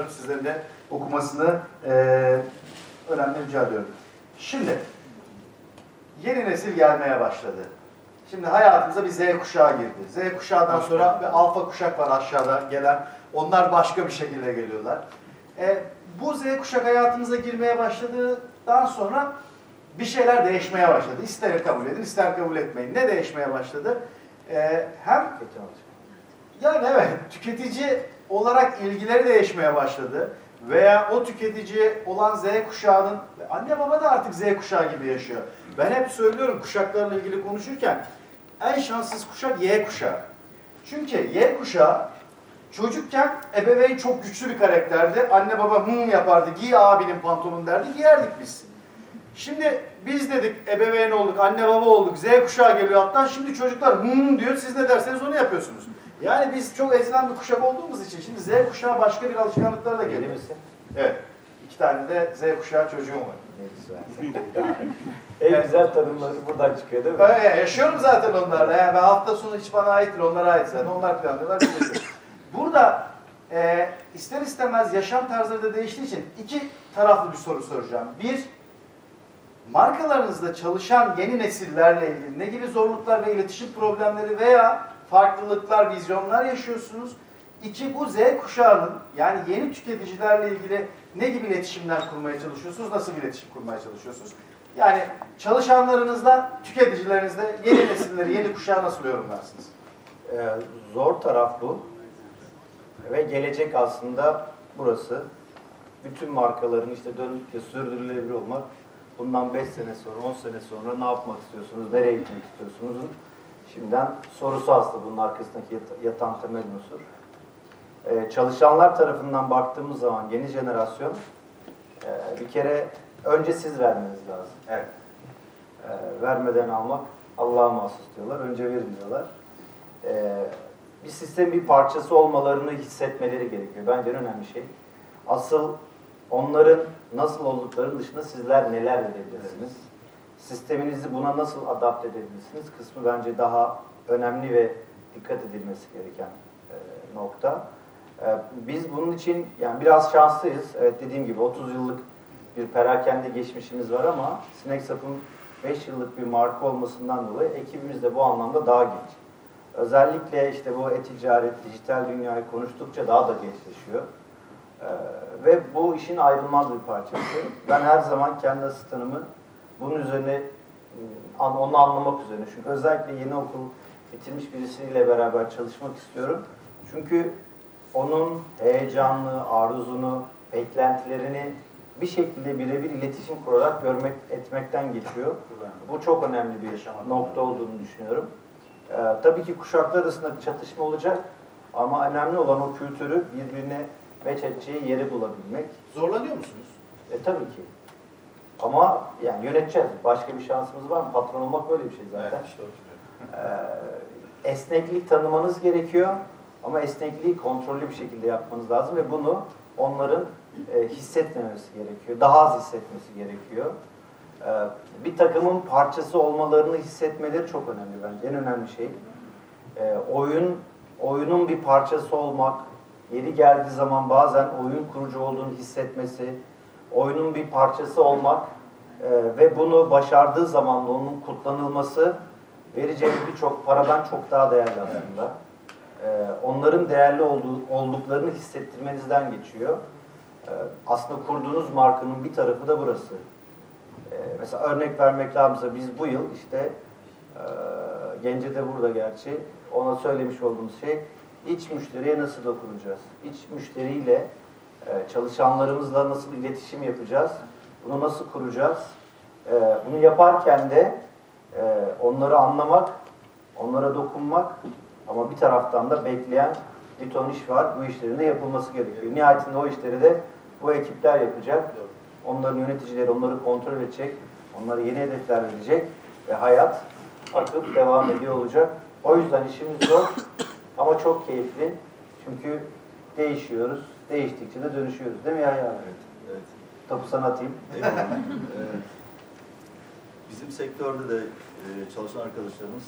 ediyorum. Sizlerin de okumasını e, önemli rica ediyorum. Şimdi yeni nesil gelmeye başladı. Şimdi hayatımıza bir Z kuşağı girdi. Z kuşağından sonra bir alfa kuşak var aşağıda gelen. Onlar başka bir şekilde geliyorlar. E, bu Z kuşak hayatımıza girmeye başladıktan sonra bir şeyler değişmeye başladı. İster kabul edin, ister kabul etmeyin. Ne değişmeye başladı? E, hem yani evet, tüketici olarak ilgileri değişmeye başladı. Veya o tüketici olan Z kuşağının, anne baba da artık Z kuşağı gibi yaşıyor. Ben hep söylüyorum kuşaklarla ilgili konuşurken, en şanssız kuşak Y kuşağı. Çünkü Y kuşağı çocukken ebeveyn çok güçlü bir karakterdi. Anne baba hım yapardı, giy abinin pantolonu derdi, giyerdik biz. Şimdi biz dedik ebeveyn olduk, anne baba olduk, Z kuşağı geliyor hatta şimdi çocuklar hım diyor, siz ne derseniz onu yapıyorsunuz. Yani biz çok ezilen bir kuşak olduğumuz için şimdi Z kuşağı başka bir alışkanlıklara da geliyor. Evet. İki tane de Z kuşağı çocuğum var. Ne güzel. en güzel tanımları buradan çıkıyor değil mi? Öyle, yaşıyorum zaten onlarla. Yani ben hafta sonu hiç bana ait değil, onlara ait zaten. Onlar planlıyorlar. Burada e, ister istemez yaşam tarzları da değiştiği için iki taraflı bir soru soracağım. Bir, markalarınızda çalışan yeni nesillerle ilgili ne gibi zorluklar ve iletişim problemleri veya farklılıklar, vizyonlar yaşıyorsunuz? İki, bu Z kuşağının yani yeni tüketicilerle ilgili ne gibi iletişimler kurmaya çalışıyorsunuz? Nasıl bir iletişim kurmaya çalışıyorsunuz? Yani çalışanlarınızla, tüketicilerinizle yeni nesilleri, yeni kuşağı nasıl yorumlarsınız? Ee, zor taraf bu. Ve gelecek aslında burası. Bütün markaların işte dönükçe sürdürülebilir olmak. Bundan 5 sene sonra, 10 sene sonra ne yapmak istiyorsunuz, nereye gitmek istiyorsunuz? Şimdiden sorusu aslında bunun arkasındaki yat- yatan temel unsur. Ee, çalışanlar tarafından baktığımız zaman yeni jenerasyon e, bir kere önce siz vermeniz lazım. Evet. Ee, vermeden almak Allah'a mahsus diyorlar. Önce verin diyorlar. Ee, bir sistemin bir parçası olmalarını hissetmeleri gerekiyor. Bence en önemli şey. Asıl onların nasıl olduklarının dışında sizler neler verebilirsiniz? Sisteminizi buna nasıl adapte edebilirsiniz? Kısmı bence daha önemli ve dikkat edilmesi gereken e, nokta. E, biz bunun için yani biraz şanslıyız. Evet dediğim gibi 30 yıllık bir perakende geçmişimiz var ama Snacksup'ın 5 yıllık bir marka olmasından dolayı ekibimiz de bu anlamda daha genç. Özellikle işte bu e-ticaret, dijital dünyayı konuştukça daha da gençleşiyor. Ee, ve bu işin ayrılmaz bir parçası. Ben her zaman kendi asistanımı bunun üzerine an- onu anlamak üzerine. Çünkü özellikle yeni okul bitirmiş birisiyle beraber çalışmak istiyorum. Çünkü onun heyecanlı, arzunu, beklentilerini bir şekilde birebir iletişim kurarak görmek, etmekten geçiyor. Bu çok önemli bir nokta olduğunu düşünüyorum. Ee, tabii ki kuşaklar arasında bir çatışma olacak ama önemli olan o kültürü birbirine meç edeceği yeri bulabilmek. Zorlanıyor musunuz? E tabii ki. Ama yani yöneteceğiz. Başka bir şansımız var mı? Patron olmak böyle bir şey zaten. işte Ee, esneklik tanımanız gerekiyor ama esnekliği kontrollü bir şekilde yapmanız lazım ve bunu onların e, hissetmemesi gerekiyor. Daha az hissetmesi gerekiyor. Ee, bir takımın parçası olmalarını hissetmeleri çok önemli bence. En önemli şey. Ee, oyun oyunun bir parçası olmak, yeri geldiği zaman bazen oyun kurucu olduğunu hissetmesi, oyunun bir parçası olmak e, ve bunu başardığı zaman da onun kutlanılması vereceği birçok paradan çok daha değerli aslında. Ee, onların değerli olduğu, olduklarını hissettirmenizden geçiyor. Ee, aslında kurduğunuz markanın bir tarafı da burası. Ee, mesela örnek vermek lazımsa biz bu yıl işte e, Gence de burada gerçi ona söylemiş olduğumuz şey iç müşteriye nasıl dokunacağız? İç müşteriyle e, çalışanlarımızla nasıl iletişim yapacağız? Bunu nasıl kuracağız? E, bunu yaparken de e, onları anlamak, onlara dokunmak ama bir taraftan da bekleyen bir ton iş var. Bu işlerin de yapılması gerekiyor. Nihayetinde o işleri de bu ekipler yapacak. Onların yöneticileri onları kontrol edecek. Onlara yeni hedefler verecek. Ve hayat akıp devam ediyor olacak. O yüzden işimiz zor ama çok keyifli. Çünkü değişiyoruz. Değiştikçe de dönüşüyoruz. Değil mi Yahya? Evet, evet. Topu sana atayım. Eyvallah. Ee, Bizim sektörde de e, çalışan arkadaşlarımız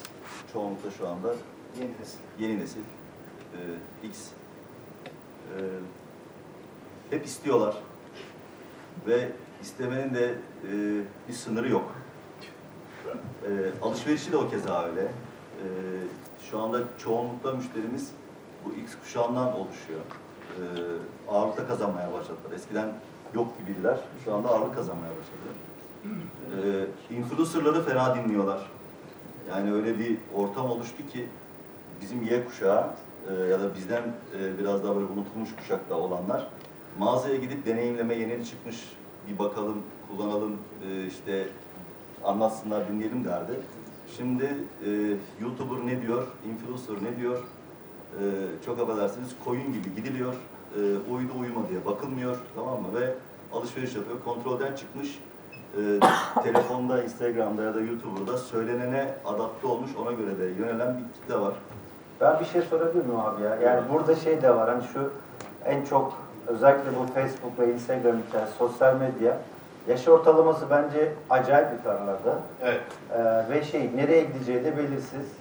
çoğunlukla şu anda Yeni nesil. yeni nesil, e, X. E, hep istiyorlar. Ve istemenin de e, bir sınırı yok. E, alışverişi de o keza öyle. E, şu anda çoğunlukla müşterimiz bu X kuşağından oluşuyor. E, ağırlıkta kazanmaya başladılar. Eskiden yok gibiydiler. Şu anda ağırlık kazanmaya başladılar. E, influencerları fena dinliyorlar. Yani öyle bir ortam oluştu ki bizim Y kuşağı e, ya da bizden e, biraz daha böyle unutulmuş kuşakta olanlar mağazaya gidip deneyimleme yeni çıkmış bir bakalım, kullanalım, e, işte anlatsınlar, dinleyelim derdi. Şimdi e, YouTuber ne diyor, influencer ne diyor, e, çok affedersiniz koyun gibi gidiliyor, e, uydu uyuma diye bakılmıyor tamam mı? Ve alışveriş yapıyor, kontrolden çıkmış. E, telefonda, Instagram'da ya da YouTuber'da söylenene adapte olmuş, ona göre de yönelen bir kitle var. Ben bir şey sorabilir miyim abi ya? Yani burada şey de var hani şu en çok özellikle bu Facebook ve Instagram hikayesi, sosyal medya yaş ortalaması bence acayip yukarılarda. Evet. Ee, ve şey nereye gideceği de belirsiz.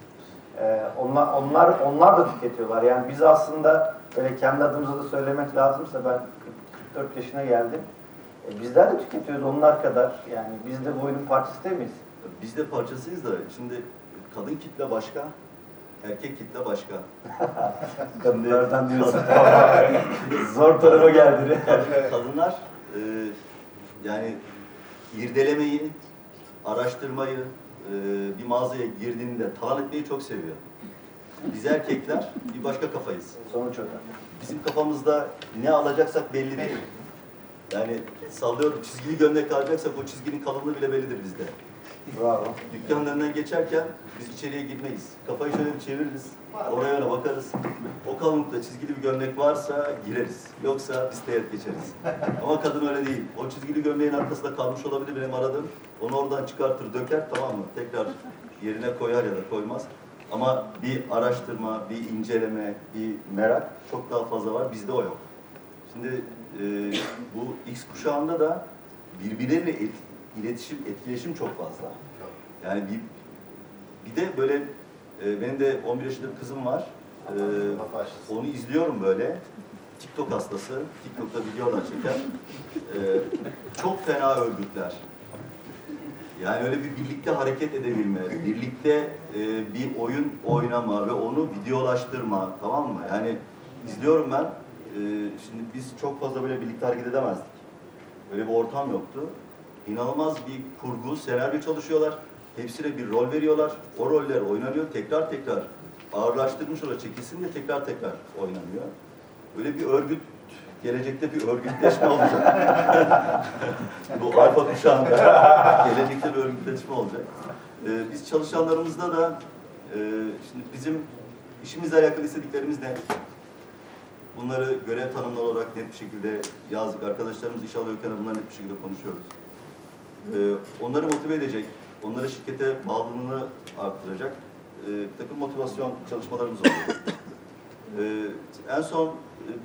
Ee, onlar onlar onlar da tüketiyorlar. Yani biz aslında böyle kendi adımıza da söylemek lazımsa ben 40 44 yaşına geldim. E, bizler de tüketiyoruz onlar kadar. Yani biz de bu oyunun parçası değil miyiz? Biz de parçasıyız da şimdi kadın kitle başka, erkek kitle başka. Kadınlardan diyorsun. Zor tarafa geldi. Kadınlar e, yani irdelemeyi, araştırmayı, e, bir mağazaya girdiğinde talan etmeyi çok seviyor. Biz erkekler bir başka kafayız. Sonuç o da. Bizim kafamızda ne alacaksak belli değil. Yani sallıyorum çizgili gömlek alacaksak o çizginin kalınlığı bile bellidir bizde. Bravo. Dükkanın önünden geçerken biz içeriye girmeyiz. Kafayı şöyle bir çeviririz. Oraya öyle bakarız. O kalınlıkta çizgili bir gömlek varsa gireriz. Yoksa biz teğet geçeriz. Ama kadın öyle değil. O çizgili gömleğin arkasında kalmış olabilir benim aradığım. Onu oradan çıkartır, döker tamam mı? Tekrar yerine koyar ya da koymaz. Ama bir araştırma, bir inceleme, bir merak çok daha fazla var. Bizde o yok. Şimdi e, bu X kuşağında da birbirleriyle iletişim, etkileşim çok fazla. Yani bir, bir de böyle e, benim de 11 yaşında bir kızım var. E, onu izliyorum böyle. TikTok hastası. TikTok'ta videolar çeken. E, çok fena örgütler. Yani öyle bir birlikte hareket edebilme, birlikte e, bir oyun oynama ve onu videolaştırma, tamam mı? Yani izliyorum ben. E, şimdi biz çok fazla böyle birlikte hareket edemezdik. Öyle bir ortam yoktu. İnanılmaz bir kurgu, senaryo çalışıyorlar. Hepsine bir rol veriyorlar. O roller oynanıyor. Tekrar tekrar ağırlaştırmış olarak çekilsin diye tekrar tekrar oynanıyor. Böyle bir örgüt, gelecekte bir örgütleşme olacak. Bu alfa kuşağında gelecekte bir örgütleşme olacak. Ee, biz çalışanlarımızda da e, şimdi bizim işimizle alakalı istediklerimiz ne? Bunları görev tanımları olarak net bir şekilde yazdık. Arkadaşlarımız iş alıyorken bunları net bir şekilde konuşuyoruz. Ee, onları motive edecek, onları şirkete bağlılığını arttıracak e, bir takım motivasyon çalışmalarımız oluyor. Ee, en son e,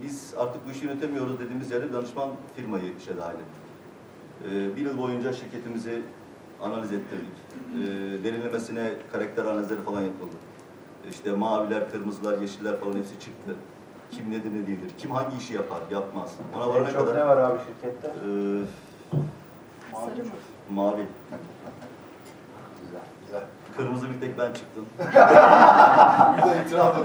biz artık bu işi yönetemiyoruz dediğimiz yerde danışman firmayı işe dahil ettik. Ee, bir yıl boyunca şirketimizi analiz ettirdik. Derinlemesine karakter analizleri falan yapıldı. İşte maviler, kırmızılar, yeşiller falan hepsi çıktı. Kim nedir ne değildir, kim hangi işi yapar, yapmaz. Ona varana çok kadar ne var abi şirkette? ee, Sarı mı? mavi. Güzel, güzel. Kırmızı bir tek ben çıktım. Bu da itiraf.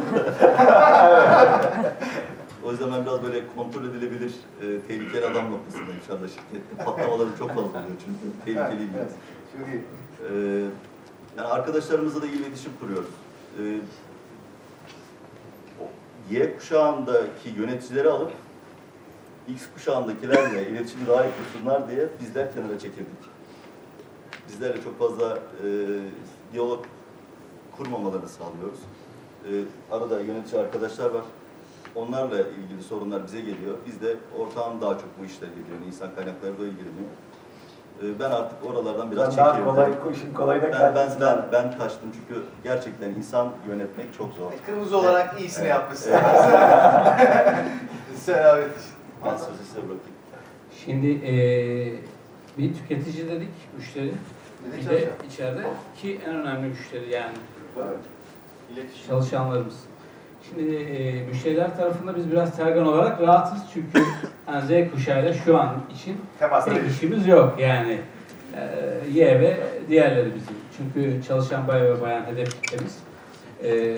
O yüzden ben biraz böyle kontrol edilebilir, e, tehlikeli adam noktasındayım şu anda şirkette. Patlamalarım çok fazla oluyor çünkü. Tehlikeli Evet, biraz. Çok iyi. Ee, yani arkadaşlarımızla da iyi iletişim kuruyoruz. O Y kuşağındaki yöneticileri alıp X kuşağındakilerle iletişimi daha iyi kursunlar diye bizler kenara çekildik. Bizlerle çok fazla e, diyalog kurmamalarını sağlıyoruz. Ee, arada yönetici arkadaşlar var. Onlarla ilgili sorunlar bize geliyor. Biz de ortağım daha çok bu işle ilgileniyor. İnsan kaynakları da ilgileniyor. Ee, ben artık oralardan biraz daha çekiyorum. kolay, işin kolayına Ben, ben, ben, ben kaçtım çünkü gerçekten insan yönetmek çok zor. Kırmızı olarak iyisini Evet. yapmışsın. Selamet için. Ben sözü size bırakayım. Şimdi eee bir tüketici dedik, müşteri. Bir de içeride ki en önemli müşteri yani. İletişim. çalışanlarımız. Şimdi e, müşteriler tarafında biz biraz tergan olarak rahatız çünkü yani Z kuşağıyla şu an için pek değil. işimiz yok yani. E, Y ve diğerleri bizim. Çünkü çalışan bay ve bayan hedef kitlemiz. E,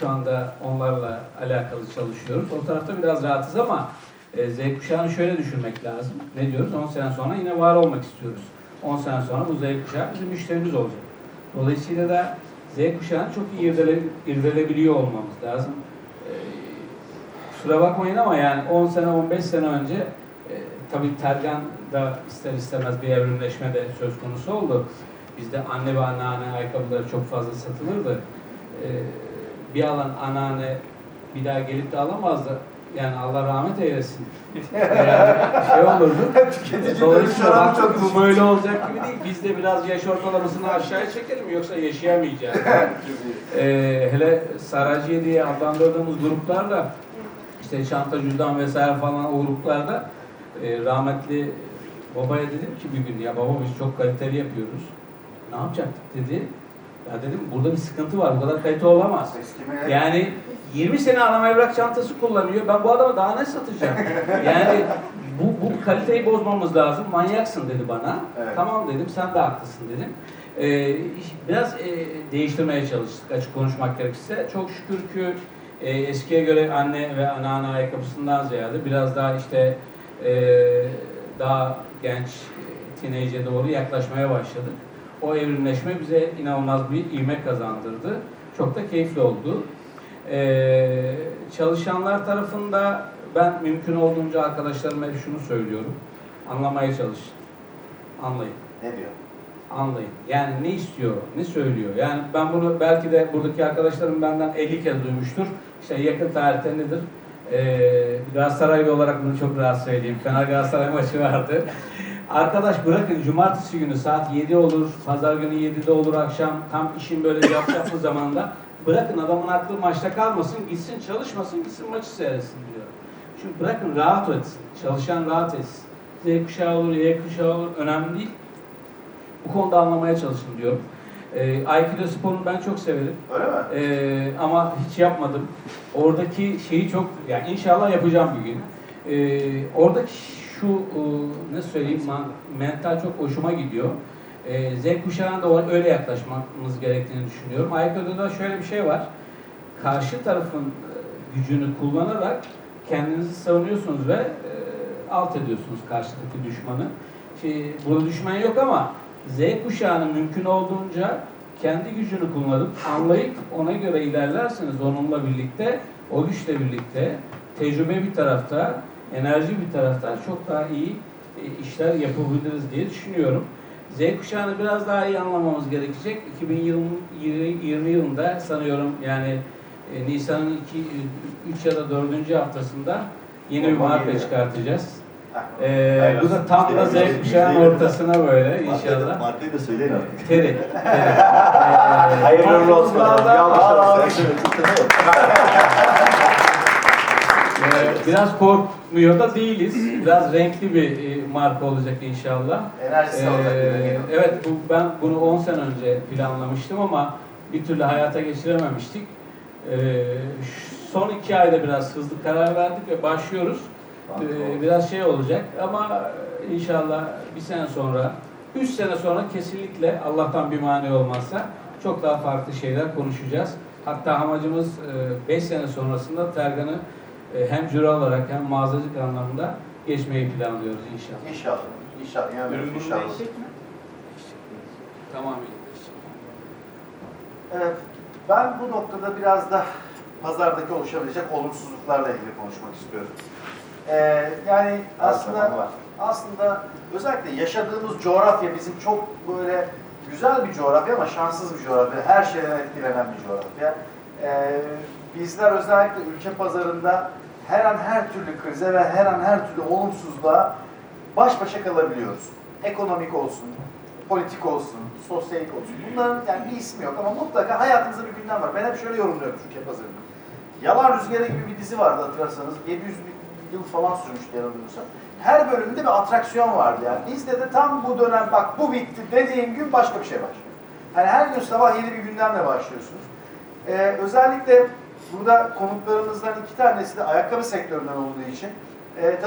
şu anda onlarla alakalı çalışıyoruz. O tarafta biraz rahatız ama e, Z kuşağını şöyle düşünmek lazım. Ne diyoruz? 10 sene sonra yine var olmak istiyoruz. 10 sene sonra bu Z kuşağı bizim müşterimiz olacak. Dolayısıyla da Z kuşağını çok iyi irdele, irdelebiliyor olmamız lazım. E, bakmayın ama yani 10 sene 15 sene önce e, tabii Tergan da ister istemez bir evrimleşme de söz konusu oldu. Bizde anne ve anneanne ayakkabıları çok fazla satılırdı. E, bir alan anneanne bir daha gelip de alamazdı. Yani Allah rahmet eylesin. Yani şey olurdu. Dolayısıyla çok bu böyle olacak gibi değil. Biz de biraz yaş ortalamasını aşağıya çekelim yoksa yaşayamayacağız. Ee, hele Saraciye diye adlandırdığımız gruplarla işte çanta, cüzdan vesaire falan o gruplarda e, rahmetli babaya dedim ki bir gün ya baba biz çok kaliteli yapıyoruz. Ne yapacaktık dedi. Ya dedim burada bir sıkıntı var. Bu kadar kalite olamaz. Eskime Yani 20 sene anam evrak çantası kullanıyor. Ben bu adama daha ne satacağım? Yani bu, bu kaliteyi bozmamız lazım. Manyaksın dedi bana. Evet. Tamam dedim. Sen de haklısın dedim. Ee, biraz e, değiştirmeye çalıştık açık konuşmak gerekirse. Çok şükür ki e, eskiye göre anne ve anneanne ayakkabısından ziyade biraz daha işte e, daha genç e, teenage'e doğru yaklaşmaya başladık. O evrimleşme bize inanılmaz bir ivme kazandırdı. Çok da keyifli oldu. Ee, çalışanlar tarafında ben mümkün olduğunca arkadaşlarıma şunu söylüyorum. Anlamaya çalışın. Anlayın. ne diyor? Anlayın. Yani ne istiyor, ne söylüyor. Yani ben bunu belki de buradaki arkadaşlarım benden 50 kez duymuştur. İşte yakın tarihte nedir? Ee, Galatasaraylı olarak bunu çok rahat söyleyeyim. Fener Galatasaray maçı vardı. Arkadaş bırakın cumartesi günü saat 7 olur, pazar günü 7'de olur akşam tam işin böyle yapacaklı zamanında bırakın adamın aklı maçta kalmasın, gitsin çalışmasın, gitsin maçı seyretsin diyor. Çünkü bırakın rahat etsin, çalışan rahat etsin. Z kuşağı olur, Y kuşağı olur, önemli değil. Bu konuda anlamaya çalışın diyorum. Ee, Aikido sporunu ben çok severim. Öyle mi? Ee, ama hiç yapmadım. Oradaki şeyi çok, yani inşallah yapacağım bir gün. Ee, oradaki şu, e, ne söyleyeyim, mental çok hoşuma gidiyor. Ee, Z kuşağına da öyle yaklaşmamız gerektiğini düşünüyorum. Aikido'da şöyle bir şey var. Karşı tarafın e, gücünü kullanarak kendinizi savunuyorsunuz ve e, alt ediyorsunuz karşıdaki düşmanı. Şey, burada düşman yok ama Z kuşağının mümkün olduğunca kendi gücünü kullanıp anlayıp ona göre ilerlerseniz onunla birlikte, o güçle birlikte tecrübe bir tarafta, enerji bir tarafta çok daha iyi e, işler yapabiliriz diye düşünüyorum. Z kuşağını biraz daha iyi anlamamız gerekecek. 2020 yılında sanıyorum yani e, Nisan'ın 3 ya da 4. haftasında yeni bir marka çıkartacağız. Ee, bu da tam da Z kuşağının ortasına böyle inşallah. Markayı da söyleyin artık. Teri. Hayırlı olsun. markamızda- biraz korkmuyor da değiliz. Biraz renkli bir e, marka olacak inşallah. Enerjisi olacak. Ee, evet bu, ben bunu 10 sene önce planlamıştım ama bir türlü hayata geçirememiştik. Ee, son iki ayda biraz hızlı karar verdik ve başlıyoruz. Ee, biraz şey olacak ama inşallah bir sene sonra, üç sene sonra kesinlikle Allah'tan bir mani olmazsa çok daha farklı şeyler konuşacağız. Hatta amacımız 5 sene sonrasında Tergan'ı e, hem cüre olarak hem mağazacılık anlamında geçmeyi planlıyoruz inşallah. İnşallah. İnşallah. İnanıyorum inşallah. Tamamıyla. Evet, ben bu noktada biraz da pazardaki oluşabilecek olumsuzluklarla ilgili konuşmak istiyorum. Ee, yani aslında aslında özellikle yaşadığımız coğrafya bizim çok böyle güzel bir coğrafya ama şanssız bir coğrafya. Her şeyden etkilenen bir coğrafya. Ee, bizler özellikle ülke pazarında her an her türlü krize ve her an her türlü olumsuzluğa baş başa kalabiliyoruz. Ekonomik olsun, politik olsun, sosyalik olsun. Bunların yani bir ismi yok ama mutlaka hayatımızda bir gündem var. Ben hep şöyle yorumluyorum Türkiye pazarını. Yalan Rüzgarı gibi bir dizi vardı hatırlarsanız. 700 yıl falan sürmüştü yanılmıyorsam. Her bölümde bir atraksiyon vardı yani. Bizde de tam bu dönem bak bu bitti dediğin gün başka bir şey başlıyor. Yani her gün sabah yeni bir gündemle başlıyorsunuz. Ee, özellikle burada konuklarımızdan iki tanesi de ayakkabı sektöründen olduğu için e, tabii